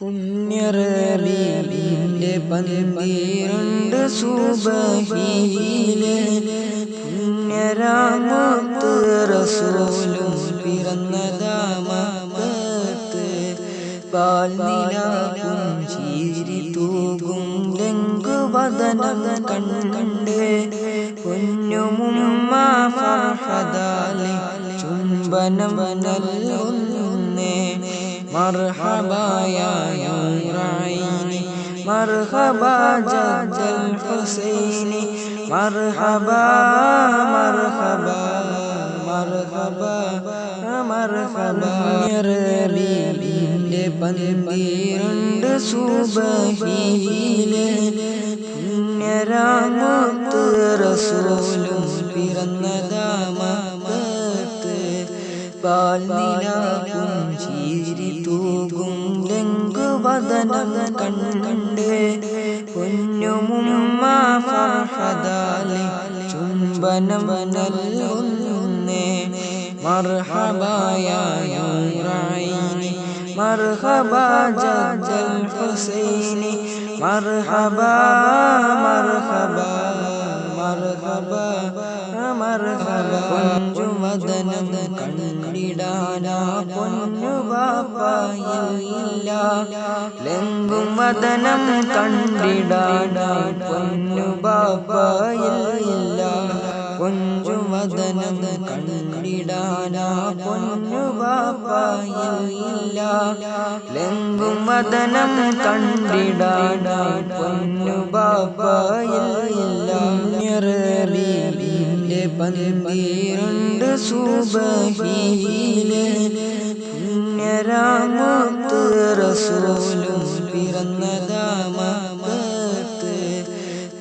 പുണ്യറബീന്റെ പന്തിരണ്ട് സുബഹിയിലെ പുണ്യരാമത്ത് റസൂലും പിറന്നതാമത്ത് പാൽനില ചീരി തൂകും ലങ്കുവദനം കണ്ട് പൊന്നുമുമ്മ ഫഹദാലെ ചുംബനം നൽകുന്നേ. مرحبا يا نور عيني مرحبا جد الحسين مرحبا مرحبا مرحبا مرحبا റബീബിന്റെ പന്തിരണ്ട് സുബഹീലെ പുണ്യരാമത്ത് റസൂലും പിറന്നതാമത്ത് പാൽനില പുഞ്ചിരി തൂകും ലങ്കുവദനം കണ്ട് പൊന്നുമുമ്മ ഫർഹദാലി ചുംബനം നൽകുന്നേ മർഹബായ റൈനി മർഹബ ജൽ ഹുസൈനി മർഹബ മർഹബ മർഹബ മർഹബ കൊഞ്ചു കണ്ടിടാനാ പൊന്നു ബാപ്പായില്ല ലെങ്കും വദനം കണ്ടിടാനാ പൊന്നു ബാപ്പായില്ല കൊഞ്ചു ലെങ്കും വദനം കണ്ടിടാനാ പൊന്നു ബാപ്പായില്ല സുബഹിയിലെ പുണ്യരാമത്ത് റസൂലും പിറന്നതാമത്ത്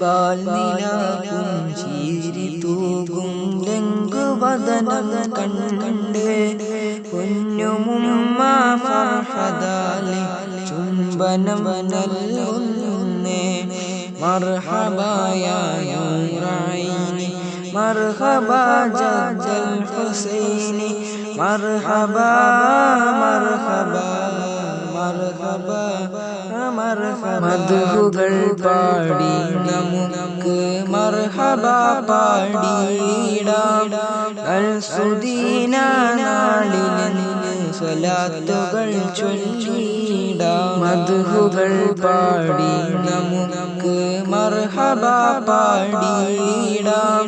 പാൽനിലാവും ചീരി തൂകും ലംഘുവദനം കണ്ണുണ്ട് പൊന്നുമുമ്മ ഫഹദാലി ചുംബനം നൽകുന്നേ. മർഹബായ مرحبا جد الحسين مرحبا مرحبا مرحبا മധുകൾ പാടി നമുക്ക് മർഹബ പാടിയിടാം. അൽസുദീന നാളിന് സ്വലാത്തുകൾ ചൊല്ലിടാം മധുകൾ പാടി നമുക്ക് മർഹബ പാടിയിടാം.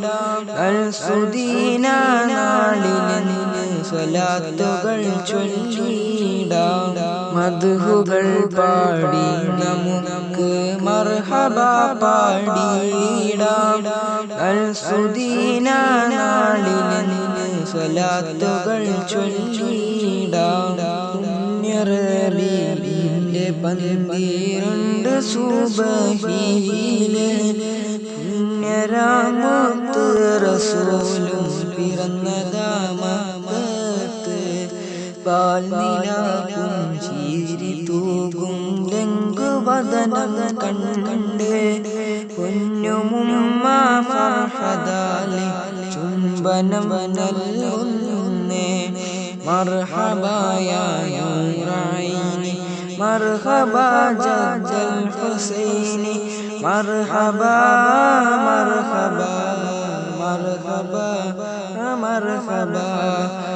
അൽസുദീന നാളിന് സ്വലാത്തുകൾ ചൊല്ലിടാം മധുകൾ പാടി നമുക്ക് മർഹബ പാടിയിടാം. അൽസുദീന സ്വലാത്തുകൾ ചൊല്ലിടാം. പുണ്യറബീബിന്റെ പന്തിരണ്ട് റസൂലും പിറന്നതാമത്ത് പാൽനില പുഞ്ചിരി തൂകും كل مما من مرحبا يا نور عيني مرحبا جد الحسين مرحبا مرحبا مرحبا مرحبا, مرحبا